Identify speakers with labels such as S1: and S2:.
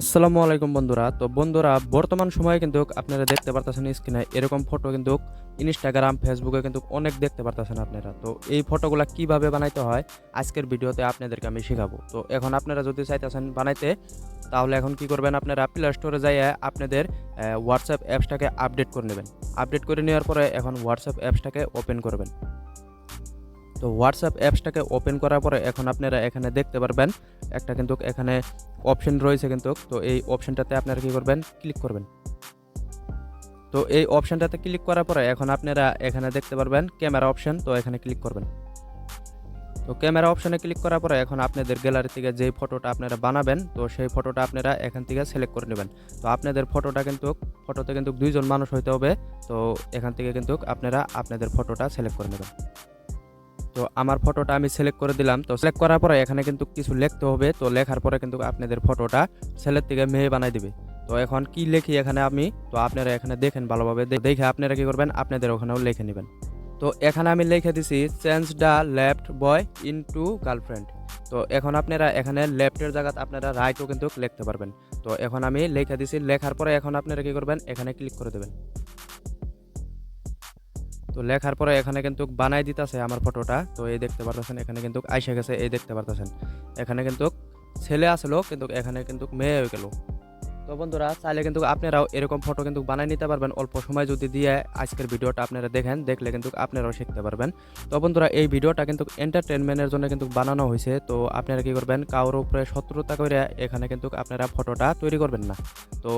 S1: আসসালামু আলাইকুম বন্ধুরা। তো বন্ধুরা, বর্তমান সময়ে কিন্তু আপনারা দেখতে পারতেছেন স্ক্রিনে এরকম ফটো কিন্তু ইনস্টাগ্রাম ফেসবুকে কিন্তু অনেক দেখতে পারতেছেন আপনারা। তো এই ফটোগুলা কীভাবে বানাইতে হয়, আজকের ভিডিওতে আপনাদেরকে আমি শেখাবো। তো এখন আপনারা যদি চাইতেছেন বানাইতে, তাহলে এখন কি করবেন আপনারা প্লে স্টোরে যাইয়ে আপনাদের হোয়াটসঅ্যাপ অ্যাপসটাকে আপডেট করে নেবেন। আপডেট করে নেওয়ার পরে এখন হোয়াটসঅ্যাপ অ্যাপসটাকে ওপেন করবেন। তো হোয়াটসঅ্যাপ অ্যাপসটাকে ওপেন করার পরে এখন আপনারা এখানে দেখতে পারবেন, একটা কিন্তু এখানে অপশন রয়েছে কিন্তু, তো এই অপশনটাতে আপনারা কী করবেন ক্লিক করবেন। তো এই অপশনটাতে ক্লিক করার পরে এখন আপনারা এখানে দেখতে পারবেন ক্যামেরা অপশন তো এখানে ক্লিক করবেন। তো ক্যামেরা অপশনে ক্লিক করার পরে এখন আপনাদের গ্যালারি থেকে যেই ফটোটা আপনারা বানাবেন, তো সেই ফটোটা আপনারা এখান থেকে সিলেক্ট করে নেবেন। তো আপনাদের ফটোটা কিন্তু ফটোতে কিন্তু দুইজন মানুষ হইতে হবে, তো এখান থেকে কিন্তু আপনারা আপনাদের ফটোটা সিলেক্ট করে নেবেন। তো আমার ফটোটা আমি সিলেক্ট করে দিলাম। তো সিলেক্ট করার পরে এখানে কিন্তু কিছু লিখতে হবে। তো লেখার পরে কিন্তু আপনাদের ফটোটা ছেলের থেকে মেয়ে বানাই দিবে। তো এখন কি লিখি এখানে আমি? তো আপনারা এখানে দেখেন ভালোভাবে। দেখে আপনারা কি করবেন? আপনাদের ওখানেও লিখে নেবেন। তো এখানে আমি লিখে দিছি change the left boy into girlfriend তো এখন আপনারা এখানে লেফটের জায়গাতে আপনারা রাইটও কিন্তু লিখতে পারবেন। তো এখন আমি লিখে দিছি, লেখার পরে এখন আপনারা কি করবেন? এখানে ক্লিক করে দেবেন। তো লেখার পরে এখানে কিন্তু বানাই দিতেছে আমার ফটোটা। তো এই দেখতে পারতেছেন, এখানে কিন্তু আইসে গেছে, এই দেখতে পারতেছেন। এখানে কিন্তু ছেলে আসলো, কিন্তু এখানে কিন্তু মেয়ে হয়ে গেল। তো বন্ধুরা, চাইলে কিন্তু আপনারাও এরকম ফটো কিন্তু বানাই নিতে পারবেন। অল্প সময় যদি দিয়ে আজকের ভিডিওটা আপনারা দেখেন, দেখলে কিন্তু আপনারাও শিখতে পারবেন। তো বন্ধুরা, এই ভিডিওটা কিন্তু এন্টারটেনমেন্টের জন্য কিন্তু বানানো হয়েছে। তো আপনারা কি করবেন, কারোর উপরে শত্রুতা করে এখানে কিন্তু আপনারা ফটোটা তৈরি করবেন না। তো